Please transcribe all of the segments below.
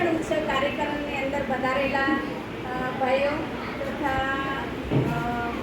પોષણ ઉત્સવ કાર્યક્રમની અંદર વધારેલા ભાઈઓ તથા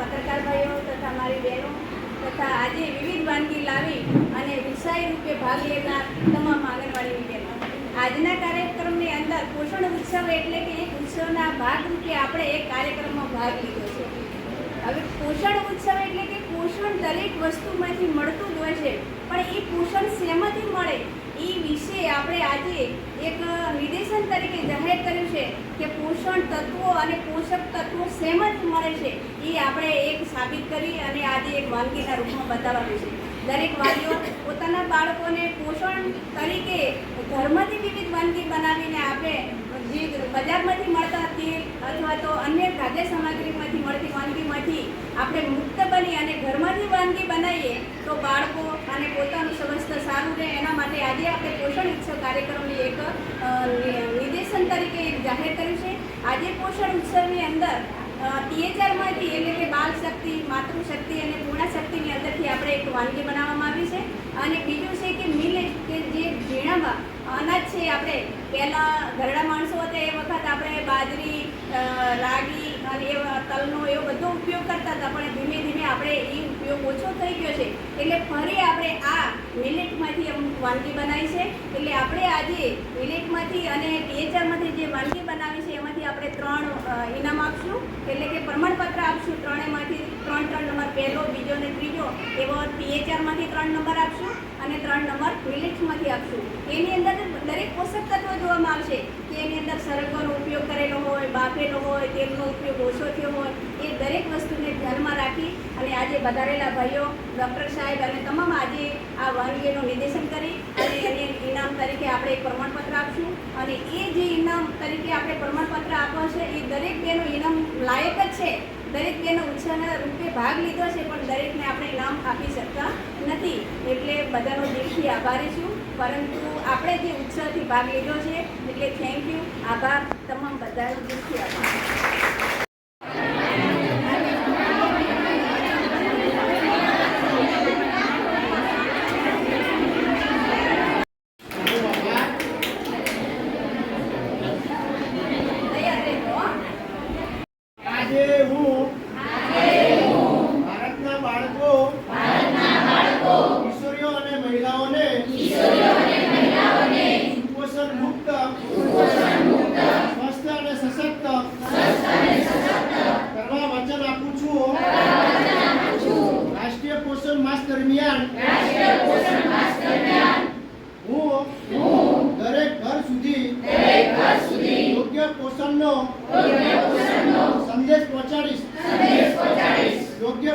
પત્રકાર ભાઈઓ તથા મારી બહેનો તથા આજે વિવિધ વાનગી લાવી અને વિષય રૂપે ભાગ લેનાર તમામ આંગણવાડીની બહેનો આજના કાર્યક્રમની અંદર પોષણ ઉત્સવ એટલે કે એક ઉત્સવના ભાગરૂપે આપણે એક કાર્યક્રમમાં ભાગ લીધો છે. હવે પોષણ ઉત્સવ એટલે કે પોષણ દરેક વસ્તુમાંથી મળતું જ હોય છે, પણ એ પોષણ શેમાંથી મળે? એ વિશે આપણે આજે એક નિર્દેશન તરીકે જાહેર કર્યું છે કે પોષણ તત્વો અને પોષક તત્વો જ મળે છે. એ આપણે એક સાબિત કરી અને આજે એક વાનગીના રૂપમાં બતાવવાનું છે. દરેક વાલીઓ પોતાના બાળકોને પોષણ તરીકે ઘરમાંથી વિવિધ વાનગી બનાવીને આપણે જે બજારમાંથી મળતા તેલ અથવા તો અન્ય ખાદ્ય સામગ્રીમાંથી મળતી વાનગીમાંથી આપણે મુક્ત બની અને ઘરમાંથી તો બાળકો અને પોતાનું સ્વસ્થ સારું રહે. એના માટે આજે આપણે પોષણ ઉત્સવ કાર્યક્રમની એક નિર્દેશન તરીકે એક જાહેર કર્યું છે. આજે પોષણ ઉત્સવની અંદર ટીએચઆરમાંથી એટલે કે બાલ શક્તિ માતૃશક્તિ અને પૂર્ણ શક્તિની અંદરથી આપણે એક વાનગી બનાવવામાં આવી છે. અને બીજું છે કે મિલેટ કે જે ઝીણામાં અનાજ છે આપણે પહેલાં ઘરડા માણસો હતા એ વખત આપણે બાજરી રાગી અને એવા તલનો એવો બધો ઉપયોગ કરતા હતા, પણ ધીમે ધીમે આપણે એ ઉપયોગ ઓછો થઈ ગયો છે. એટલે ફરી આપણે આ મિલેટમાંથી અમુક વાનગી બનાવી છે. એટલે આપણે આજે મિલેટમાંથી અને ટીએચઆરમાંથી જે વાનગી બનાવી છે, એમાંથી આપણે ત્રણ ઇનામ આપશું. એટલે કે પ્રમાણપત્ર આપશું ત્રણેયમાંથી. ત્રણ ત્રણ નંબર પહેલો, બીજો અને ત્રીજો. એવો ટીએચઆરમાંથી ત્રણ નંબર આપશું અને ત્રણ નંબર મિલેટ્સમાંથી આપશું. એની અંદર દરેક પોષક તત્વો જોવામાં આવશે કે એની અંદર સરગવાનો ઉપયોગ કરેલો હોય, તેલનો ઉપયોગ ઓછો થયો હોય, એ દરેક વસ્તુને ધ્યાનમાં રાખી અને આજે વધારેલા ભાઈઓ, ડૉક્ટર સાહેબ અને તમામ આજે આ વાનગીનું નિર્દેશન કરી અને એને ઇનામ તરીકે આપણે એક પ્રમાણપત્ર આપશું. અને એ જે ઇનામ તરીકે આપણે પ્રમાણપત્ર આપવા છે, એ દરેક બેનો ઇનામ લાયક જ છે. દરેક બેનો ઉત્સાહના રૂપે ભાગ લીધો છે, પણ દરેકને આપણે ઇનામ આપી શકતા નથી. એટલે બધાનો દિલથી આભારી છું. પરંતુ આપણે જે ઉત્સાહથી ભાગ લીધો છે, એટલે થેન્ક યુ આભાર તમામ બધાનો. દિલથી આભાર તૈયાર રહેજો હો. આજે હું ભારતના બાળકો કિશોરીઓ અને મહિલાઓને સુપોષણ મુક્ત સ્વસ્થ અને સશક્ત કરવા વચન આપું છું રાષ્ટ્રીય પોષણ માસ દરમિયાન હું દરેક ઘર સુધી યોગ્ય પોષણનો સંદેશ પહોંચાડીશ યોગ્ય